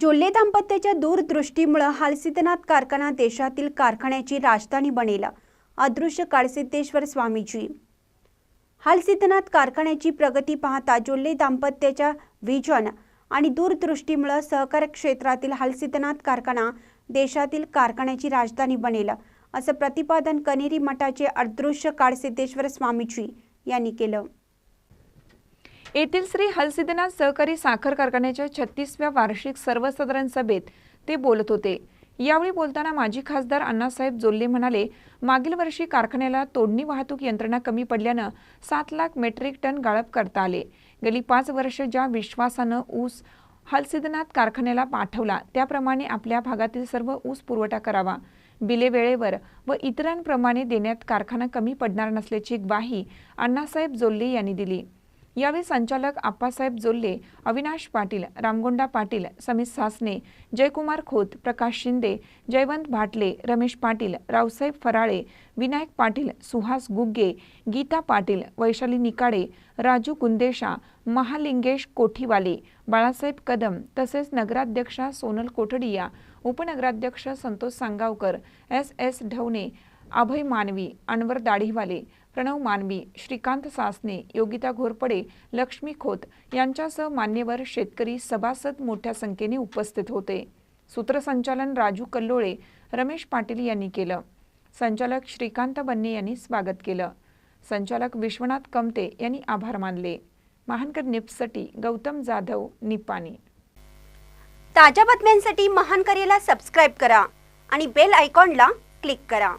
जोल्ले दाम्पत्याच्या दूरदृष्टीमुळं हालसिद्धनाथ कारखाना देशातील कारखान्याची राजधानी बनेल अदृश्य काळसिद्धेश्वर स्वामीजी. हालसिद्धनाथ कारखान्याची प्रगती पाहता जोल्ले दाम्पत्याच्या व्हिजन आणि दूरदृष्टीमुळं सहकार क्षेत्रातील हालसिद्धनाथ कारखाना देशातील कारखान्याची राजधानी बनेल असं प्रतिपादन कनेरी मठाचे अदृश्य काळसिद्धेश्वर स्वामीजी यांनी केलं. येथील श्री हलसिद्धनाथ सहकारी साखर कारखान्याच्या छत्तीसव्या वार्षिक सर्वसाधारण सभेत ते बोलत होते. यावेळी बोलताना माजी खासदार अण्णासाहेब जोल्ले म्हणाले मागील वर्षी कारखान्याला तोडणी वाहतूक यंत्रणा कमी पडल्यानं सात लाख मेट्रिक टन गाळप करता आले. गेली पाच वर्ष ज्या विश्वासानं ऊस हलसिद्धनाथ कारखान्याला पाठवला त्याप्रमाणे आपल्या भागातील सर्व ऊस पुरवठा करावा. बिले वेळेवर व इतरांप्रमाणे देण्यात कारखाना कमी पडणार नसल्याची ग्वाही अण्णासाहेब जोल्ले यांनी दिली. यावेळी संचालक आप्पासाहेब जोल्ले अविनाश पाटील रामगोंडा पाटील समित सासने जयकुमार खोत प्रकाश शिंदे जयवंत भाटले रमेश पाटील रावसाहेब फराळे विनायक पाटील सुहास गुग्गे गीता पाटील वैशाली निकाडे राजू कुंदेशा महालिंगेश कोठीवाले बाळासाहेब कदम तसेच नगराध्यक्षा सोनल कोठडिया उपनगराध्यक्ष संतोष सांगावकर एस एस ढवणे अभय मानवी अनवर दाढीवाले प्रणव मानवी श्रीकांत सासने योगिता घोरपडे लक्ष्मी खोत यांच्यासह मान्यवर शेतकरी सभासद मोठ्या संख्येने उपस्थित होते. सूत्रसंचालन राजू कल्लोळे रमेश पाटील यांनी केलं. संचालक श्रीकांत बन्ने यांनी स्वागत केलं. संचालक विश्वनाथ कमते यांनी आभार मानले. महानकर निप्ससाठी गौतम जाधव निपाणी. ताज्या बातम्यांसाठी महानकरेला सबस्क्राईब करा आणि बेल आयकॉनला क्लिक करा.